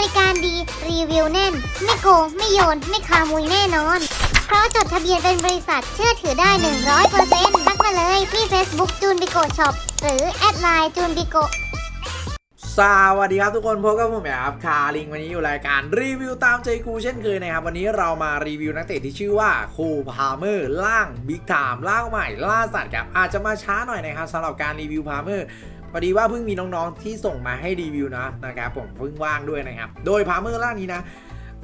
ริการดี รีวิวแน่น ไม่โกง ไม่โยน ไม่ขโมยแน่นอน เพราะจดทะเบียนเป็นบริษัทเชื่อถือได้ 100%ทักมาเลยที่ Facebook จูนบิโกช็อปหรือแอดไลน์จูนบิโกสวัสดีครับทุกคนพบกับผมแบบคาริงวันนี้อยู่รายการรีวิวตามใจกูเช่นเคยนะครับวันนี้เรามารีวิวนักเตะที่ชื่อว่าโคพาเมอร์ล่างบิ๊กไทม์ล่างใหม่ล่าสัตว์ครับอาจจะมาช้าหน่อยนะครับสำหรับการรีวิวพาเมอร์ พอดีว่าเพิ่งมีน้องๆที่ส่งมาให้รีวิวนะนะครับผมเพิ่งว่างด้วยนะครับ โดยพาเมอร์ล่างนี้นะ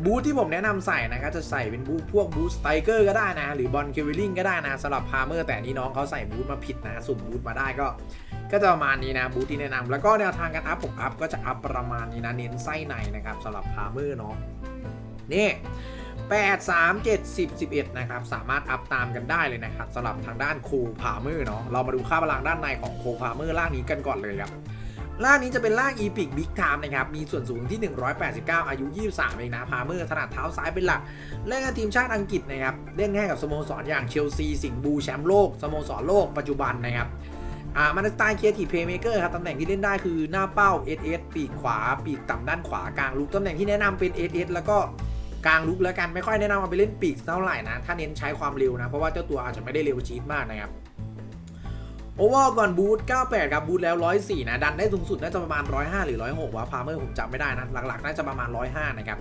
บูทที่ผมแนะนำใส่นะครับจะใส่เป็นบูทพวกบูทสไตเกอร์ก็ได้นะ หรือบอลเควิลลิงก็ได้นะสำหรับพาเมอร์แต่นี่น้องเขาใส่บูทมาผิดนะสุ่มบูทมาได้ก็ ก็จะประมาณนี้นะบูธที่แนะนำแล้วก็แนวทางการอัพผมอัพก็จะอัพประมาณนี้นะเน้นไส้ในนะครับสำหรับพาเมอร์เนาะนี่ 8 3 7 10 11 นะครับ สามารถอัพตามกันได้เลยนะครับสำหรับทางด้านโคพาเมอร์เนาะเรามาดูค่าพลังด้านในของโคพาเมอร์ล่างนี้กันก่อนเลยครับล่างนี้จะเป็นล่างอีพิกบิ๊กไทม์นะครับ มีส่วนสูงที่ 189 อายุ 23 เองนะ พาเมอร์ถนัดเท้าซ้ายเป็นหลัก เล่นกับทีมชาติอังกฤษนะครับ เล่นให้กับสโมสรอย่างเชลซี สิงห์บู แชมป์โลก สโมสรโลกปัจจุบันนะครับอ่ามันสไตล์เคียร์ทีเพย์เมเกอร์ครับ ตำแหน่งที่เล่นได้คือหน้าเป้า SS ปีกขวา ปีกต่ำด้านขวา กลางลุกตำแหน่งที่แนะนำเป็น SS แล้วก็ กลางลุกแล้วกันไม่ค่อยแนะนำเอาไปเล่นปีกเท่าไหร่นะ ถ้าเน้นใช้ความเร็วนะ เพราะว่าเจ้าตัวอาจจะไม่ได้เร็วจี๊ดมากนะครับโอเวอร์ก่อนบูท98 ครับบูทแล้ว 104 นะ ดันได้สูงสุดน่าจะประมาณ 105 หรือ 106วะพาเมอร์ผมจำไม่ได้นะ หลักๆ น่าจะประมาณ 105 นะครับ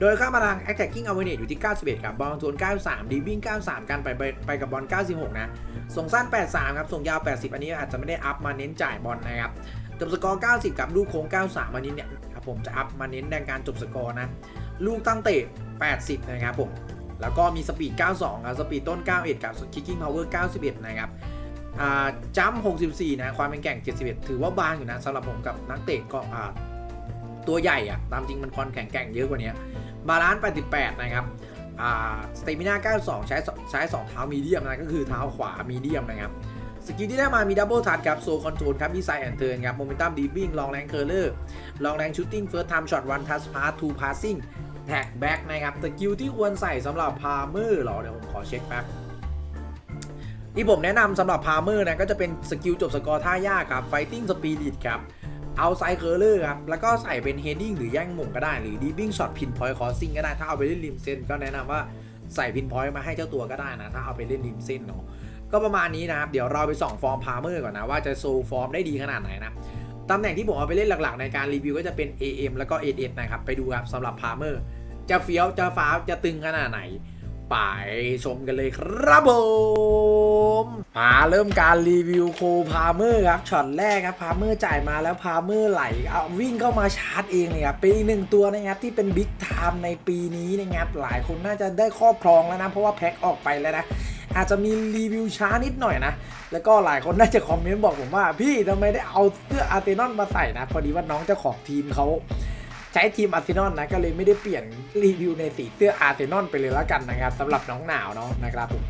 โดยค่าพลัง attacking awareness อยู่ที่ 91 ครับ บอลทวน 93 ดีวิ่ง 93 กันไปไปไปกับบอล 96 นะ ส่งสั้น 83 ครับ ส่งยาว 80 อันนี้อาจจะไม่ได้อัพมาเน้นจ่ายบอลนะครับ จบสกอร์ 90 กับลูกโค้ง 93 อันนี้เนี่ยครับผมจะอัพมาเน้นในการจบสกอร์นะ ลูกตั้งเตะ 80 นะครับผม แล้วก็มีสปีด 92 ครับ สปีดต้น 91กับคิกกิ้งพาวเวอร์ 91 นะครับจัมป์64 นะ ความเป็นแก่ง 71 ถือว่าบางอยู่นะสำหรับผมกับนักเตะก็ตัวใหญ่อะตามจริงมันคอนแข็งแกร่งเยอะกว่านี้บาลานซ์ 88 นะครับสเตมิน่า 92 ใช้ใช้ 2 เท้ามีเดียมนะ ก็คือเท้าขวามีเดียมนะครับ สกิลที่ได้มามีดับเบิลทัชครับ โซคอนโทรลครับ มีไซแอนเทิร์นครับ โมเมนตัมดีบิ้งลองแรงเคอร์เลอร์ลองแรงชูตติ้งเฟิร์สไทม์ช็อตวันทัชพาสทูพาสซิ่ง แท็กแบ็กนะครับสกิลที่ควรใส่สำหรับพาเมอร์หรอ เดี๋ยวผมขอเช็คแป๊บที่ผมแนะนำสำหรับพาเมอร์นะก็จะเป็นสกิลจบสกอร์ท่ายากครับ Fighting Spirit ครับเอาไซเคอร์เลอร์ครับ แล้วก็ใส่เป็น Heading หรือแย่งหม่งก็ได้ หรือ Deeping Shot Pin Point Crossing ก็ได้ ถ้าเอาไปเล่นริมเส้นก็แนะนำว่าใส่ Pin Point มาให้เจ้าตัวก็ได้นะ ถ้าเอาไปเล่นริมเส้นเนาะ ก็ประมาณนี้นะครับ เดี๋ยวเราไปส่องฟอร์มพาเมอร์ก่อนนะ ว่าจะโซฟอร์มได้ดีขนาดไหนนะ ตำแหน่งที่ผมเอาไปเล่นหลักๆ ในการรีวิวก็จะเป็น AM แล้วก็ SS นะครับ ไปดูครับสำหรับพาเมอร์จะเฟี้ยว จะฟ้าว จะตึงขนาดไหน ไปชมกันเลยครับผมมาเริ่มการรีวิวโคพาเมอร์ครับช็อตแรกครับพาเมอร์จ่ายมาแล้วพาเมอร์ไหลเอาวิ่งเข้ามาชาร์จเองเลยครับเป็นอีกหนึ่งตัวนะครับที่เป็นบิ๊กไทม์ในปีนี้นะครับหลายคนน่าจะได้ครอบครองแล้วนะเพราะว่าแพ็คออกไปแล้วนะ อาจจะมีรีวิวช้านิดหน่อยนะ แล้วก็หลายคนน่าจะคอมเมนต์บอกผมว่า พี่ทำไมได้เอาเสื้ออาร์เซนอลมาใส่นะ พอดีว่าน้องเจ้าของทีมเขาใช้ทีมอาร์เซนอลนะ ก็เลยไม่ได้เปลี่ยนรีวิวในสีเสื้ออาร์เซนอลไปเลยแล้วกันนะครับสำหรับน้องหนาวเนาะนะครับผม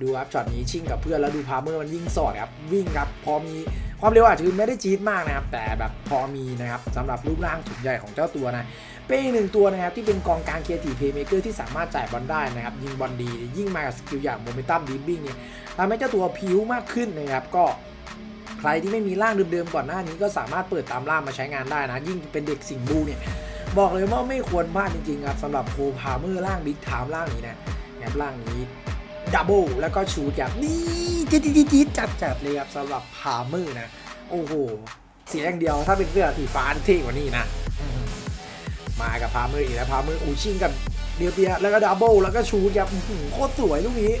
ดูครับช็อตนี้ชิ่งกับเพื่อนแล้วดูพาเมอร์มันวิ่งสอดครับวิ่งครับพอมีความเร็วอาจจะไม่ได้จี๊ดมากนะครับแต่แบบพอมีนะครับสำหรับรูปร่างถุงใหญ่ของเจ้าตัวนะ เป็นอีกหนึ่งตัวนะครับที่เป็นกองกลางเคียร์ทีเพย์เมเกอร์ที่สามารถจ่ายบอลได้นะครับยิงบอลดี ยิ่งมากับสกิลอย่างโมเมนตัมดีบิ้งเนี่ยทำให้เจ้าตัวพิ้วมากขึ้นนะครับก็ใครที่ไม่มีร่างเดิมๆก่อนหน้านี้ก็สามารถเปิดตามร่างมาใช้งานได้นะ ยิ่งเป็นเด็กสิงห์บูเนี่ยบอกเลยว่าไม่ควรพลาดจริงๆครับสำหรับโคพาเมอร์ร่างบิ๊กไทม์ร่างนี้นะนะครับร่างนี้ดับเบิลแล้วก็ชูดครับนี่จี๊ดจี๊ดจี๊ดจัดจัดเลยครับสำหรับพาเมอร์นะ โอ้โห เสียอย่างเดียวถ้าเป็นเสื้อสีฟ้าเท่กว่านี้นะ มากับพาเมอร์อีกแล้วพาเมอร์อูชิงกับเดียเปียแล้วก็ดับเบิลแล้วก็ชูดครับโคตรสวยลูกนี้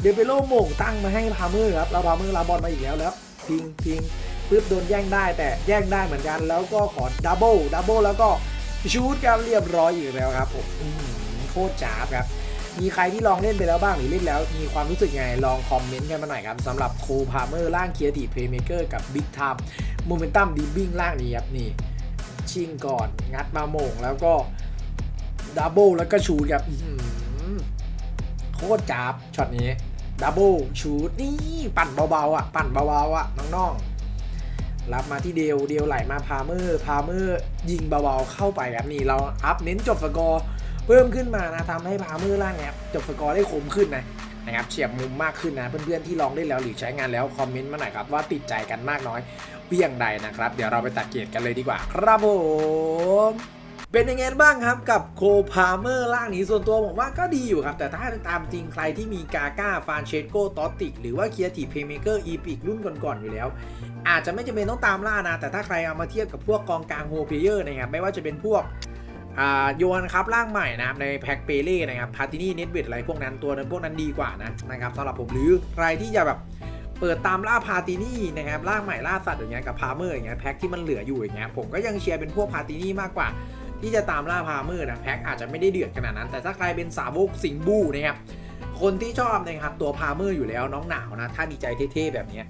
เดียวไปโล่โม่งตั้งมาให้พาเมอร์ครับแล้วพาเมอร์รับอลมาอีกแล้วแล้วพิงพิงปึ๊บโดนแย่งได้แต่แย่งได้เหมือนกันแล้วก็ขอดับเบิลดับเบิลแล้วก็ชูดกันเรียบร้อยอยู่แล้วครับผมโคตรจ้าบครับมีใครที่ลองเล่นไปแล้วบ้างหรือเล่นแล้ว มีความรู้สึกไงลองคอมเมนต์กันมาหน่อยครับสำหรับโคพาเมอร์ร่างเคียร์ทีเพย์เมเกอร์กับบิ๊กไทม์โมเมนตัมดีบิ้งร่างนี้ครับนี่ ชิงก่อน งัดมาโมงแล้วก็ดับเบิลแล้วก็ชูดครับโคตรจ้าบช็อตนี้ดับเบิลชูดนี่ปั่นเบาๆอะ ปั่นเบาๆอะน้องๆ รับมาที่เดียวเดียวไหลมาพาเมอร์พาเมอร์ยิงเบาๆเข้าไปครับนี่เราอัพเน้นจบสกอร์เพิ่มขึ้นมานะทำให้พาเมอร์ล่างเนี่ยจบสกอร์ได้คมขึ้นนะนะครับเฉียบมุมมากขึ้นนะ เพื่อนๆที่ลองได้แล้วหรือใช้งานแล้วคอมเมนต์มาหน่อยครับว่าติดใจกันมากน้อย เพียงใดนะครับ เดี๋ยวเราไปตัดเกรติกันเลยดีกว่า ครับผมเป็นยังไงบ้างครับกับโคพาเมอร์ล่างนี้ส่วนตัวผมว่าก็ดีอยู่ครับ แต่ถ้าตามจริงใครที่มีกาก้าฟานเชโกตอติก หรือว่าเคียทีเพย์เมเกอร์อีพิกรุ่นก่อนๆอยู่แล้ว อาจจะไม่จำเป็นต้องตามล่านะ แต่ถ้าใครเอามาเทียบกับพวกกองกลางโฮเพเยอร์นะครับ ไม่ว่าจะเป็นพวกอ่าโยนครับร่างใหม่นะครับในแพ็กเปเล่นะครับพาตินี่เน็ตเวทอะไรพวกนั้นตัวนั้นพวกนั้นดีกว่านะนะครับสำหรับผมหรือใครที่จะแบบ เปิดตามล่าพาตินี่นะครับล่าใหม่ล่าสัตว์อย่างเงี้ยกับพาเมอร์อย่างเงี้ยแพ็กที่มันเหลืออยู่อย่างเงี้ยผมก็ยังเชียร์เป็นพวกพาตินี่มากกว่า ที่จะตามล่าพาเมอร์นะแพ็กอาจจะไม่ได้เดือดขนาดนั้น แต่ถ้าใครเป็นสาวกสิงบูนะครับคนที่ชอบนะครับตัวพาเมอร์อยู่แล้วน้องหนาวนะถ้าดีใจเท่ๆแบบเนี้ย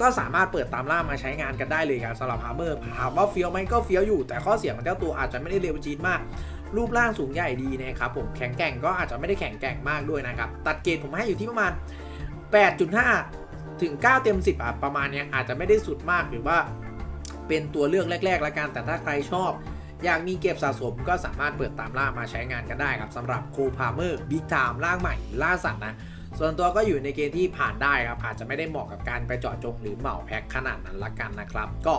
ก็สามารถเปิดตามล่ามาใช้งานกันได้เลยครับสำหรับฮาเมอร์ถามว่าเฟี้ยวไหมก็เฟี้ยวอยู่ แต่ข้อเสียของเจ้าตัวอาจจะไม่ได้เร็วจีดมาก รูปร่างสูงใหญ่ดีนะครับผมแข็งแกร่งก็อาจจะไม่ได้แข็งแกร่งมากด้วยนะครับตัดเกณฑ์ผมให้อยู่ที่ประมาณ 8.5 ถึง 9 เต็ม 10อะประมาณเนี้ยอาจจะไม่ได้สุดมากหรือว่าเป็นตัวเลือกแรกๆแล้วกันแต่ถ้าใครชอบ อยากมีเก็บสะสมก็สามารถเปิดตามล่ามาใช้งานกันได้ครับสำหรับโคพาเมอร์บิ๊กไทม์ล่างใหม่ล่าสัตว์นะส่วนตัวก็อยู่ในเกณฑ์ที่ผ่านได้ครับอาจจะไม่ได้เหมาะกับการไปเจาะจงหรือเหมาแพ็คขนาดนั้นละกันนะครับ ก็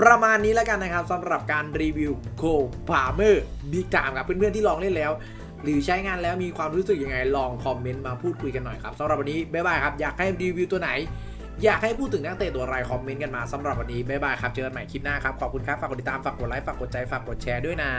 ประมาณนี้แล้วกันนะครับสำหรับการรีวิวโคพาเมอร์บิ๊กไทม์ครับเพื่อนๆที่ลองเล่นแล้ว หรือใช้งานแล้วมีความรู้สึกยังไงลองคอมเมนต์มาพูดคุยกันหน่อยครับสำหรับวันนี้บ๊ายบายครับอยากให้รีวิวตัวไหน อยากให้พูดถึงนักเตะตัวอะไรคอมเมนต์กันมาสำหรับวันนี้บ๊ายบายครับเจอกันใหม่คลิปหน้าครับขอบคุณครับฝากกดติดตามฝากกดไลค์ฝากกดใจฝากกดแชร์ด้วยนะ